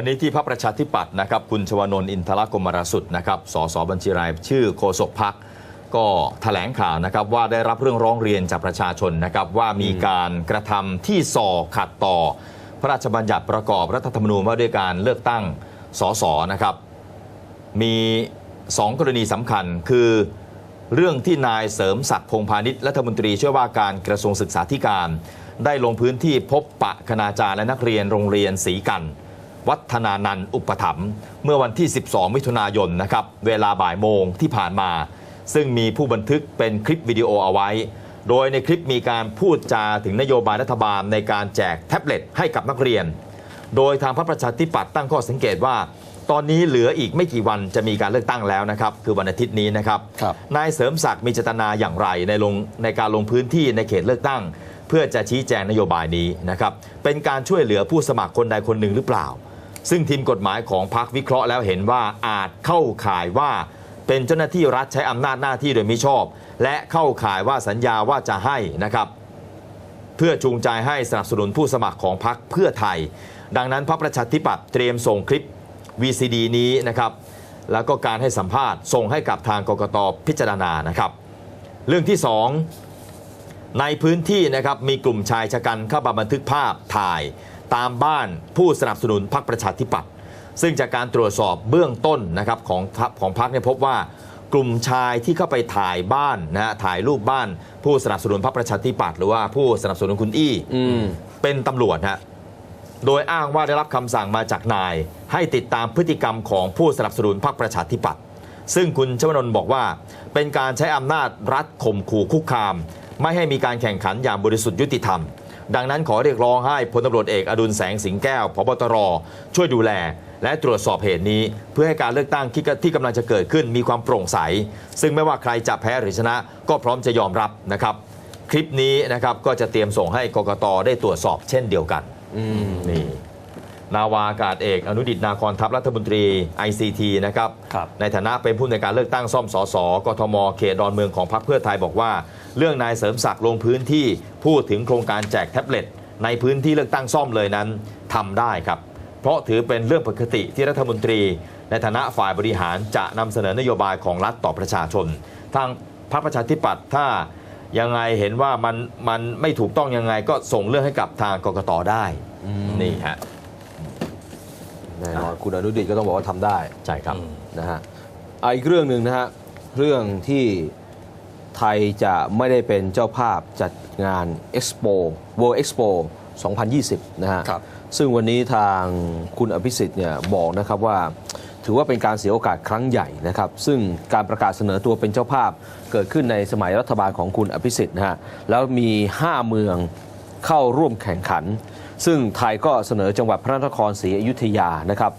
วันนี้ที่พรรคประชาธิปัตย์นะครับคุณชวนนท์อินทรกรมรสุดนะครับสสบัญชีรายชื่อโฆษกพักก็แถลงข่าวนะครับว่าได้รับเรื่องร้องเรียนจากประชาชนนะครับว่ามีการกระทำที่ส่อขัดต่อ พระราชบัญญัติประกอบรัฐธรรมนูญว่าด้วยการเลือกตั้งสสนะครับ มี 2 กรณีสำคัญคือเรื่องที่นายเสริมศักดิ์พงพาณิชย์รัฐมนตรีช่วยว่าการกระทรวงศึกษาธิการ ได้ลงพื้นที่พบปะคณาจารย์และนักเรียนโรงเรียนศรีกัน วัฒนานันท์อุปถัมภ์เมื่อวันที่ 12 มิถุนายนนะครับเวลาบ่ายโมงที่ผ่านมา ซึ่งมีผู้บันทึกเป็นคลิปวิดีโอเอาไว้ โดยในคลิปมีการพูดจาถึงนโยบายรัฐบาลในการแจกแท็บเล็ตให้กับนักเรียน โดยทางพรรคประชาธิปัตย์ตั้งข้อสังเกตว่า ตอนนี้เหลืออีกไม่กี่วันจะมีการเลือกตั้งแล้วนะครับคือวันอาทิตย์นี้นะครับครับ นายเสริมศักดิ์มีเจตนาอย่างไรในลงในการลงพื้นที่ในเขตเลือกตั้ง เพื่อจะชี้แจงนโยบายนี้นะครับเป็นการช่วยเหลือผู้สมัครคนใดคนหนึ่งหรือเปล่า ซึ่งทีมกฎหมายของพรรควิเคราะห์แล้วเห็นว่าอาจเข้าข่ายว่าเป็นเจ้าหน้าที่รัฐใช้อำนาจหน้าที่โดยมิชอบ และเข้าข่ายว่าสัญญาว่าจะให้นะครับ เพื่อจูงใจให้สนับสนุนผู้สมัครของพรรคเพื่อไทย ดังนั้นพรรคประชาธิปัตย์เตรียมส่งคลิป VCD นี้นะครับ แล้วก็การให้สัมภาษณ์ส่งให้กับทางกกตพิจารณานะครับ เรื่องที่ 2 ในพื้นที่นะครับมีกลุ่มชายชะกันเข้ามาบันทึกภาพถ่าย ตามบ้านผู้สนับสนุนพรรคประชาธิปัตย์ซึ่งจากการตรวจสอบเบื้องต้นนะครับของพรรคของพรรคเนี่ยพบว่ากลุ่มชายที่เข้าไปถ่ายบ้านนะฮะถ่ายรูปบ้าน ผู้สนับสนุนพรรคประชาธิปัตย์หรือว่าผู้สนับสนุนคุณอี้อืมเป็นตำรวจฮะโดยอ้างว่าได้รับคำสั่งมาจากนาย ให้ติดตามพฤติกรรมของผู้สนับสนุนพรรคประชาธิปัตย์ซึ่งคุณชวนนท์บอกว่า เป็นการใช้อำนาจรัฐข่มขู่คุกคาม ไม่ให้มีการแข่งขันอย่างบริสุทธิ์ยุติธรรม ดังนั้นขอเรียกร้องให้พลตำรวจเอกอดุลแสงสิงแก้วพบตรช่วยดูแล และตรวจสอบเหตุนี้ เพื่อให้การเลือกตั้งที่ที่กำลังจะเกิดขึ้นมีความโปร่งใส ซึ่งไม่ว่าใครจะแพ้หรือชนะ ก็พร้อมจะยอมรับนะครับ คลิปนี้นะครับก็จะเตรียมส่งให้กกตได้ตรวจสอบเช่นเดียวกันอืมนี่ นาวาอากาศเอก อนุดิตนาคอนทัพรัฐมนตรี ICT นะครับครับในฐานะเป็นผู้ในวยการเลือกตั้งซ่อมสสกทมเขตดอนเมืองของพรรคเพื่อไทยบอกว่า เรื่องนายเสริมศักดิ์ลงพื้นที่พูดถึงโครงการแจกแท็บเล็ตในพื้นที่เลือกตั้งซ่อมเลยนั้นทำได้ครับ เพราะถือเป็นเรื่องปกติที่รัฐมนตรี ในฐานะฝ่ายบริหารจะนำเสนอนโยบายของรัฐต่อประชาชน ทางพรรคประชาธิปัตย์ถ้ายังไงเห็นว่ามันมันไม่ถูกต้องยังไงก็ส่งเรื่องให้กับทางกกตได้นี่ฮะ แน่นอนคุณอนุดิตก็ต้องบอกว่าทำได้ใช่ครับนะฮะอะอีกเรื่องหนึ่งนะฮะเรื่องที่ไทยจะไม่ได้เป็นเจ้าภาพจัดงาน Expo World Expo 2020 นะฮะครับซึ่งวันนี้ทางคุณอภิสิทธิ์เนี่ยบอกนะครับว่า ถือว่าเป็นการเสียโอกาสครั้งใหญ่นะครับ ซึ่งการประกาศเสนอตัวเป็นเจ้าภาพเกิดขึ้นในสมัยรัฐบาลของคุณอภิสิทธิ์นะฮะแล้วมี 5 เมืองเข้าร่วมแข่งขัน ซึ่งไทยก็เสนอจังหวัดพระนครศรีอยุธยานะครับ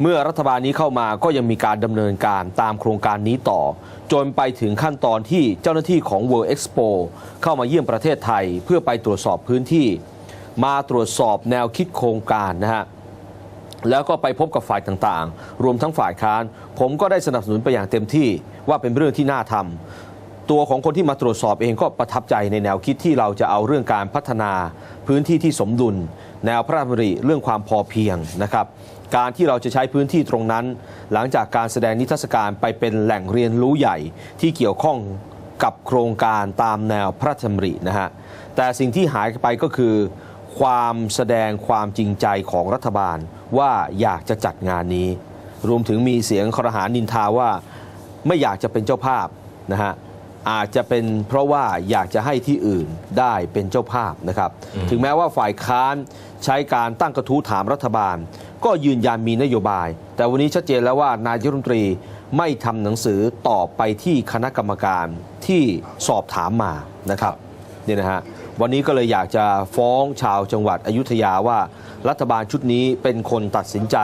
เมื่อรัฐบาลนี้เข้ามาก็ยังมีการดำเนินการตามโครงการนี้ต่อ จนไปถึงขั้นตอนที่เจ้าหน้าที่ของ World Expo เข้ามาเยี่ยมประเทศไทย เพื่อไปตรวจสอบพื้นที่ มาตรวจสอบแนวคิดโครงการนะฮะแล้วก็ไปพบกับฝ่ายต่างๆ รวมทั้งฝ่ายค้าน ผมก็ได้สนับสนุนไปอย่างเต็มที่ว่าเป็นเรื่องที่น่าทำ ตัวของคนที่มาตรวจสอบเองก็ประทับใจในแนวคิดที่เราจะเอาเรื่องการพัฒนาพื้นที่ที่สมดุล แนวพระราชดำริเรื่องความพอเพียงนะครับ การที่เราจะใช้พื้นที่ตรงนั้น หลังจากการแสดงนิทรรศการไปเป็นแหล่งเรียนรู้ใหญ่ที่เกี่ยวข้องกับโครงการตามแนวพระราชดำรินะฮะแต่สิ่งที่หายไปก็คือความแสดงความจริงใจของรัฐบาลว่าอยากจะจัดงานนี้ รวมถึงมีเสียงครหานินทาว่าไม่อยากจะเป็นเจ้าภาพนะฮะ อาจจะเป็นเพราะว่าอยากจะให้ที่อื่นได้เป็นเจ้าภาพนะครับ ถึงแม้ว่าฝ่ายค้านใช้การตั้งกระทู้ถามรัฐบาล ก็ยืนยันมีนโยบาย แต่วันนี้ชัดเจนแล้วว่านายกรัฐมนตรีไม่ทำหนังสือตอบไปที่คณะกรรมการที่สอบถามมานะครับนี่นะฮะวันนี้ก็เลยอยากจะฟ้องชาวจังหวัดอยุธยาว่า รัฐบาลชุดนี้เป็นคนตัดสินใจ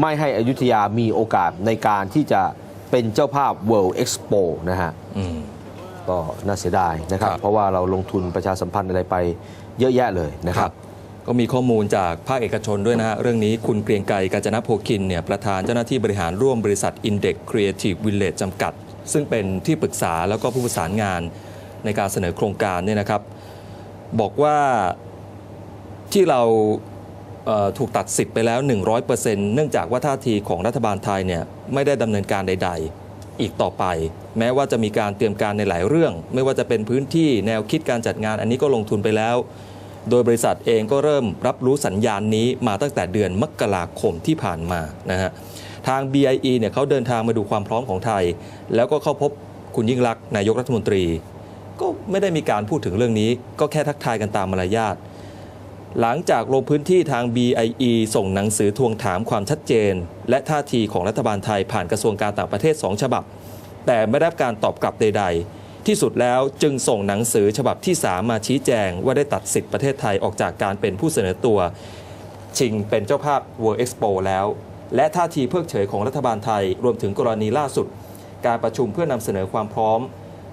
ไม่ให้อยุธยามีโอกาสในการที่จะเป็นเจ้าภาพ World Expo นะฮะอืม ก็น่าเสียดายนะครับ ครับ เพราะว่าเราลงทุนประชาสัมพันธ์อะไรไปเยอะแยะเลยนะครับ ก็มีข้อมูลจากภาคเอกชนด้วยนะฮะ เรื่องนี้คุณเกรียงไกรกาญจนโพคินเนี่ยประธานเจ้าหน้าที่บริหารร่วมบริษัท Index Creative Village จำกัด ซึ่งเป็นที่ปรึกษาแล้วก็ผู้ประสานงานในการเสนอโครงการเนี่ยนะครับ บอกว่าที่เราเอ่อถูกตัดสิทธิ์ไปแล้ว 100%เนื่องจากว่าท่าทีของรัฐบาลไทยเนี่ยไม่ได้ดำเนินการใด ๆ อีกต่อไป แม้ว่าจะมีการเตรียมการในหลายเรื่อง ไม่ว่าจะเป็นพื้นที่แนวคิดการจัดงานอันนี้ก็ลงทุนไปแล้ว โดยบริษัทเองก็เริ่มรับรู้สัญญาณนี้มาตั้งแต่เดือนมกราคมที่ผ่านมานะฮะทาง BIE เนี่ยเขาเดินทางมาดูความพร้อมของไทย แล้วก็เข้าพบคุณยิ่งรักษณ์นายกรัฐมนตรี ก็ไม่ได้มีการพูดถึงเรื่องนี้ ก็แค่ทักทายกันตามมารยาท หลังจากลงพื้นที่ทาง BIE ส่งหนังสือทวงถามความชัดเจน และท่าทีของรัฐบาลไทยผ่านกระทรวงการต่างประเทศ 2 ฉบับ แต่ไม่ได้รับการตอบกลับใด ๆ ที่สุดแล้วจึงส่งหนังสือฉบับที่ 3 มาชี้แจง ว่าได้ตัดสิทธิ์ประเทศไทยออกจากการเป็นผู้เสนอตัว ชิงเป็นเจ้าภาพ World Expo แล้ว และท่าทีเพิกเฉยของรัฐบาลไทยรวมถึงกรณีล่าสุด การประชุมเพื่อนำเสนอความพร้อม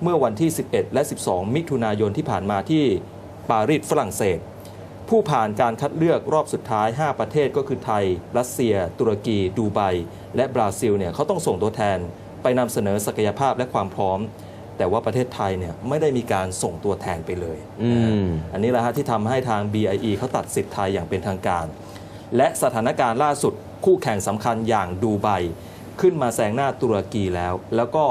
เมื่อวันที่ 11 และ 12 มิถุนายนที่ผ่านมาที่ปารีสฝรั่งเศส ผู้ผ่านการคัดเลือกรอบสุดท้าย 5 ประเทศก็คือไทย รัสเซีย ตุรกี ดูไบ และบราซิลเนี่ยเขาต้องส่งตัวแทน ไปนำเสนอศักยภาพและความพร้อม แต่ว่าประเทศไทยเนี่ยไม่ได้มีการส่งตัวแทนไปเลยอืมอันนี้แหละฮะที่ทำให้ทาง BIE เขาตัดสิทธิ์ไทยอย่างเป็นทางการ และสถานการณ์ล่าสุดคู่แข่งสำคัญอย่างดูไบขึ้นมาแซงหน้าตุรกีแล้ว แล้วก็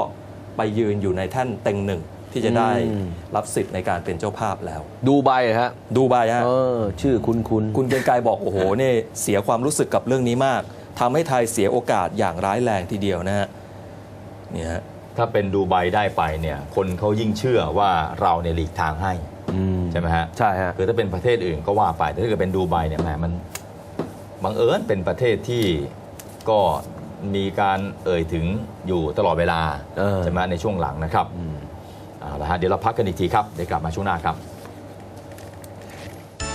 ไปยืนอยู่ในแท่นเต็งหนึ่ง ที่จะได้อืมรับสิทธิ์ในการเป็นเจ้าภาพแล้ว ดูใบฮะดูไบฮะเออชื่อคุณคุณคุณเกรียงไกรบอกโอ้โหเนี่ยเสียความรู้สึกกับเรื่องนี้มากทำให้ไทยเสียโอกาสอย่างร้ายแรงทีเดียวนะฮะเนี่ยฮะถ้าเป็นดูไบได้ไปเนี่ยคนเขายิ่งเชื่อว่าเราเนี่ยหลีกทางให้อืมใช่ไหมฮะใช่ฮะคือถ้าเป็นประเทศอื่นก็ว่าไปแต่ถ้าเกิดเป็นดูไบเนี่ยแหมมันบังเอิญเป็นประเทศที่ก็มีการเอ่ยถึงอยู่ตลอดเวลาเออใช่ไหมในช่วงหลังนะครับอืม เอาละฮะเดี๋ยวเราพักกันอีกทีครับเดี๋ยวกลับมาช่วงหน้าครับ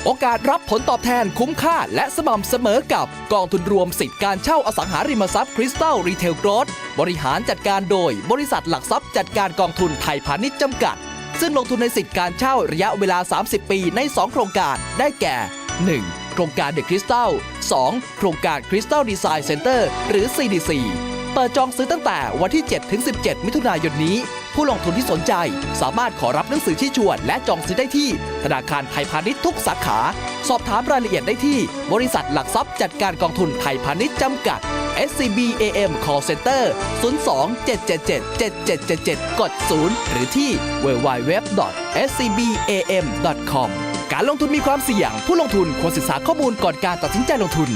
โอกาสรับผลตอบแทนคุ้มค่าและสม่ำเสมอกับกองทุนรวมสิทธิการเช่าอสังหาริมทรัพย์คริสตัลรีเทลโกรดบริหารจัดการโดยบริษัทหลักทรัพย์จัดการกองทุนไทยพาณิชย์จำกัด ซึ่งลงทุนในสิทธิการเช่าระยะเวลา 30 ปีใน 2 โครงการได้แก่ 1. โครงการเดอะคริสตัล 2. โครงการคริสตัลดีไซน์เซ็นเตอร์หรือ CDC เปิดจองซื้อตั้งแต่วันที่ 7 ถึง 17 มิถุนายนนี้ ผู้ลงทุนที่สนใจ สามารถขอรับหนังสือชี้ชวน และจองซื้อได้ที่ ธนาคารไทยพาณิชย์ทุกสาขา สอบถามรายละเอียดได้ที่ บริษัทหลักทรัพย์จัดการกองทุนไทยพาณิชย์จำกัด SCB AM Call Center 02-777-7777 กด 0 หรือที่ www.scbam.com การลงทุนมีความเสี่ยง ผู้ลงทุนควรศึกษาข้อมูลก่อนการตัดสินใจลงทุน